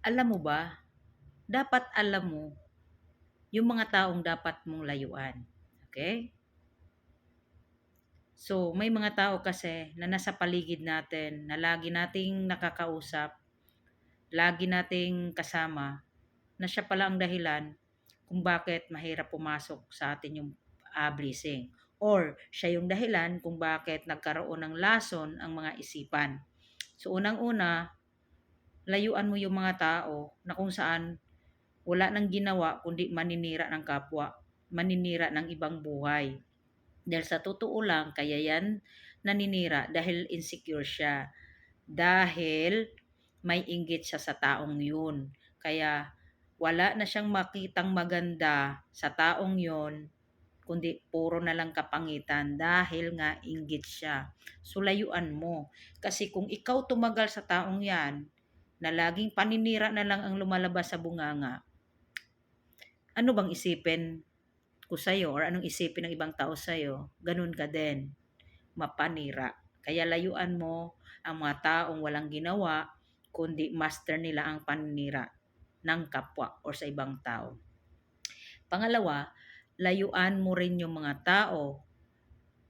alam mo ba, dapat alam mo yung mga taong dapat mong layuan. Okay? So, may mga tao kasi na nasa paligid natin na lagi nating nakakausap, lagi nating kasama, na siya pala ang dahilan kung bakit mahirap pumasok sa atin yung uh, blessing. Or siya yung dahilan kung bakit nagkaroon ng lason ang mga isipan. So unang-una, layuan mo yung mga tao na kung saan wala nang ginawa kundi maninira ng kapwa, maninira ng ibang buhay. Dahil sa totoo lang, kaya yan naninira dahil insecure siya. Dahil may inggit siya sa taong yun. Kaya wala na siyang makitang maganda sa taong yon kundi puro na lang kapangitan dahil nga inggit siya. Sulayuan mo. Kasi kung ikaw tumagal sa taong yan, na laging paninira na lang ang lumalabas sa bunganga, ano bang isipin ko sa'yo or anong isipin ng ibang tao sa'yo, ganun ka din, mapanira. Kaya layuan mo ang mga taong walang ginawa, kundi master nila ang paninira ng kapwa or sa ibang tao. Pangalawa, layuan mo rin yung mga tao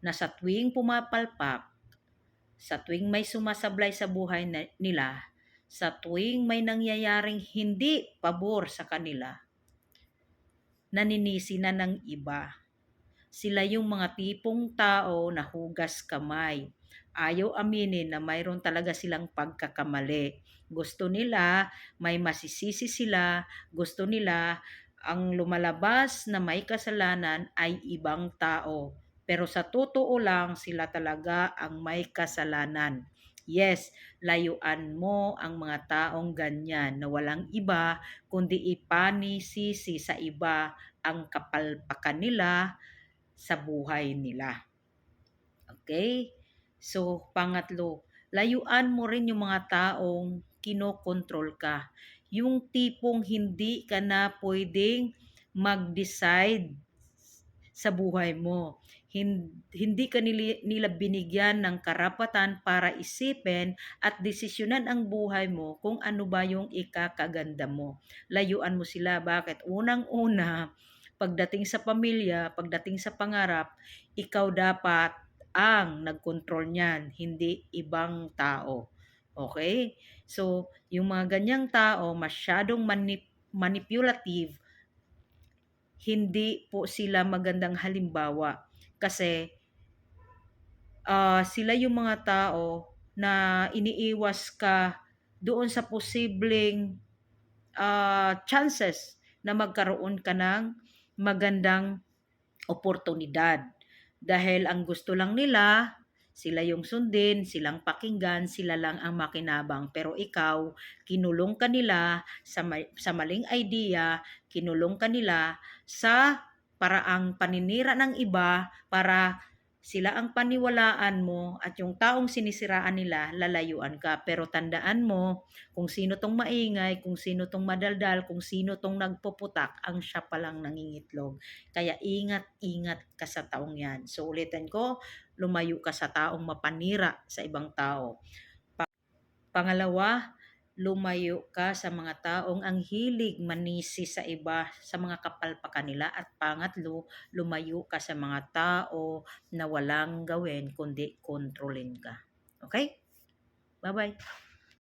na sa tuwing pumapalpak, sa tuwing may sumasablay sa buhay nila, sa tuwing may nangyayaring hindi pabor sa kanila, naninisi na ng iba. Sila yung mga tipong tao na hugas kamay. Ayaw aminin na mayroon talaga silang pagkakamali. Gusto nila, may masisisi sila, gusto nila ang lumalabas na may kasalanan ay ibang tao. Pero sa totoo lang, sila talaga ang may kasalanan. Yes, layuan mo ang mga taong ganyan na walang iba kundi ipanisisi sa iba ang kapalpakan nila sa buhay nila. Okay? So, pangatlo, layuan mo rin yung mga taong kinokontrol ka yung tipong hindi ka na pwedeng mag-decide sa buhay mo. Hindi ka nila binigyan ng karapatan para isipin at desisyonan ang buhay mo kung ano ba yung ikakaganda mo. Layuan mo sila. Bakit? Unang-una, pagdating sa pamilya, pagdating sa pangarap, ikaw dapat ang nagkontrol niyan, hindi ibang tao. Okay? So, yung mga ganyang tao, masyadong manip- manipulative, hindi po sila magandang halimbawa. Kasi, uh, sila yung mga tao na iniiwas ka doon sa posibleng uh, chances na magkaroon ka ng magandang oportunidad. Dahil ang gusto lang nila, sila yung sundin, silang pakinggan, sila lang ang makinabang. Pero ikaw, kinulong ka nila sa, sa maling idea, kinulong ka nila sa paraang paninira ng iba para sila ang paniwalaan mo at yung taong sinisiraan nila, lalayuan ka. Pero tandaan mo, kung sino tong maingay, kung sino tong madaldal, kung sino tong nagpuputak, ang siya palang nangingitlog. Kaya ingat-ingat ka sa taong yan. So ulitin ko, lumayo ka sa taong mapanira sa ibang tao. Pangalawa, lumayo ka sa mga taong ang hilig manisi sa iba sa mga kapalpakan nila at pangatlo, lumayo ka sa mga tao na walang gawin kundi kontrolin ka. Okay? Bye-bye.